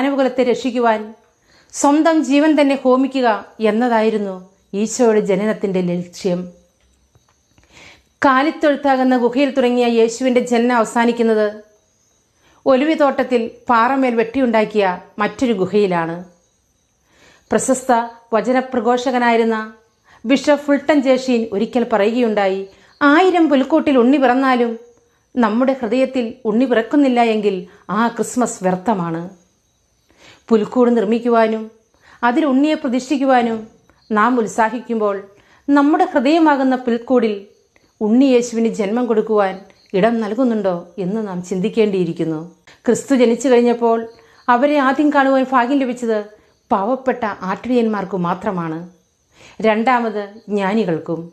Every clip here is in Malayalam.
മാനവകുലത്തെ രക്ഷിക്കുവാൻ സ്വന്തം ജീവൻ തന്നെ ഹോമിക്കുക എന്നതായിരുന്നു ഈശോയുടെ ജനനത്തിന്റെ ലക്ഷ്യം. കാലിത്തൊഴുത്താകുന്ന ഗുഹയിൽ തുടങ്ങിയ യേശുവിന്റെ ജനനം അവസാനിക്കുന്നത് ഒലുവിത്തോട്ടത്തിൽ പാറമേൽ വെട്ടിയുണ്ടാക്കിയ മറ്റൊരു ഗുഹയിലാണ്. പ്രശസ്ത വചനപ്രഘോഷകനായിരുന്ന ബിഷപ്പ് ഫുൾട്ടൻ ജേഷീൻ ഒരിക്കൽ പറയുകയുണ്ടായി ആയിരം പുൽക്കൂട്ടിൽ ഉണ്ണി പിറന്നാലും നമ്മുടെ ഹൃദയത്തിൽ ഉണ്ണി പിറക്കുന്നില്ല എങ്കിൽ ആ ക്രിസ്മസ് വ്യർത്ഥമാണ്. പുൽക്കൂട് നിർമ്മിക്കുവാനും അതിൽ ഉണ്ണിയെ പ്രതിഷ്ഠിക്കുവാനും നാം ഉത്സാഹിക്കുമ്പോൾ നമ്മുടെ ഹൃദയമാകുന്ന പുൽക്കൂടിൽ ഉണ്ണി യേശുവിന് ജന്മം കൊടുക്കുവാൻ ഇടം നൽകുന്നുണ്ടോ എന്ന് നാം ചിന്തിക്കേണ്ടിയിരിക്കുന്നു. ക്രിസ്തു ജനിച്ചു കഴിഞ്ഞപ്പോൾ അവരെ ആദ്യം കാണുവാൻ ഭാഗ്യം ലഭിച്ചത് പാവപ്പെട്ട ആട്ടിടിയന്മാർക്കു മാത്രമാണ്. രണ്ടാമത് ജ്ഞാനികൾക്കും.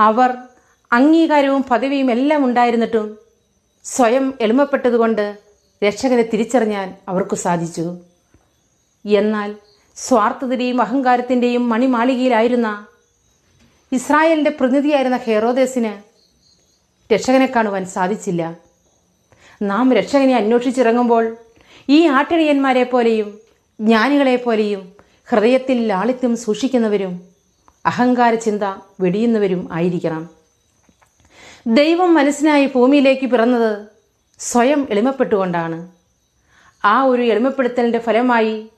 അവർ അംഗീകാരവും പദവിയും എല്ലാം ഉണ്ടായിരുന്നിട്ടും സ്വയം എളിമപ്പെട്ടതുകൊണ്ട് രക്ഷകനെ തിരിച്ചറിഞ്ഞാൻ അവർക്ക് സാധിച്ചു. എന്നാൽ സ്വാർത്ഥതയുടെയും അഹങ്കാരത്തിന്റെയും മണിമാളികയിലായിരുന്ന ഇസ്രായേലിന്റെ പ്രതിനിധിയായിരുന്ന ഹെറോദേസിന് രക്ഷകനെ കാണുവാൻ സാധിച്ചില്ല. നാം രക്ഷകനെ അന്വേഷിച്ചിറങ്ങുമ്പോൾ ഈ ആട്ടിടയന്മാരെ പോലെയും ജ്ഞാനികളെ പോലെയും ഹൃദയത്തിൽ ലാളിത്യം സൂക്ഷിക്കുന്നവരും അഹങ്കാര ചിന്ത വെടിയുന്നവരും ആയിരിക്കണം. ദൈവം മനസ്സിനായി ഭൂമിയിലേക്ക് പിറന്നത് സ്വയം എളിമപ്പെട്ടുകൊണ്ടാണ്. ആ ഒരു എളിമപ്പെടുത്തലിന്റെ ഫലമായി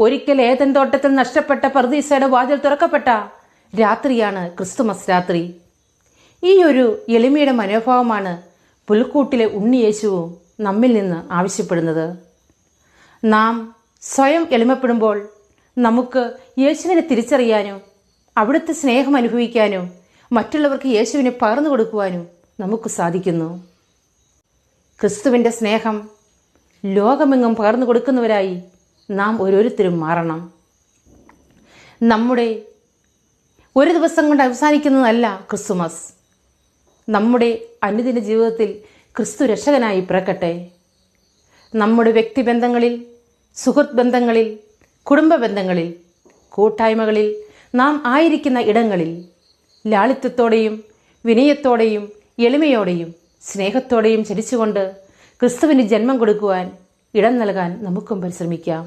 ഒരിക്കൽ ഏതൻ തോട്ടത്തിൽ നഷ്ടപ്പെട്ട പർദീസയുടെ വാതിൽ തുറക്കപ്പെട്ട രാത്രിയാണ് ക്രിസ്തുമസ് രാത്രി. ഈ ഒരു എളിമയുടെ മനോഭാവമാണ് പുൽക്കൂട്ടിലെ ഉണ്ണിയേശുവും നമ്മിൽ നിന്ന് ആവശ്യപ്പെടുന്നത്. നാം സ്വയം എളിമപ്പെടുമ്പോൾ നമുക്ക് യേശുവിനെ തിരിച്ചറിയാനും അവിടുത്തെ സ്നേഹം അനുഭവിക്കാനും മറ്റുള്ളവർക്ക് യേശുവിനെ പകർന്നു കൊടുക്കുവാനും നമുക്ക് സാധിക്കുന്നു. ക്രിസ്തുവിന്റെ സ്നേഹം ലോകമെങ്ങും പകർന്നു കൊടുക്കുന്നവരായി നാം ഓരോരുത്തരും മാറണം. നമ്മുടെ ഒരു ദിവസം കൊണ്ട് അവസാനിക്കുന്നതല്ല ക്രിസ്തുമസ്. നമ്മുടെ അനുദിന ജീവിതത്തിൽ ക്രിസ്തു രക്ഷകനായി പിറക്കട്ടെ. നമ്മുടെ വ്യക്തിബന്ധങ്ങളിൽ സുഹൃത്ത് ബന്ധങ്ങളിൽ കുടുംബ ബന്ധങ്ങളിൽ കൂട്ടായ്മകളിൽ നാം ആയിരിക്കുന്ന ഇടങ്ങളിൽ ലാളിത്യത്തോടെയും വിനയത്തോടെയും എളിമയോടെയും സ്നേഹത്തോടെയും ചരിച്ചുകൊണ്ട് ക്രിസ്തുവിന് ജന്മം കൊടുക്കുവാൻ ഇടം നൽകാൻ നമുക്കും പരിശ്രമിക്കാം.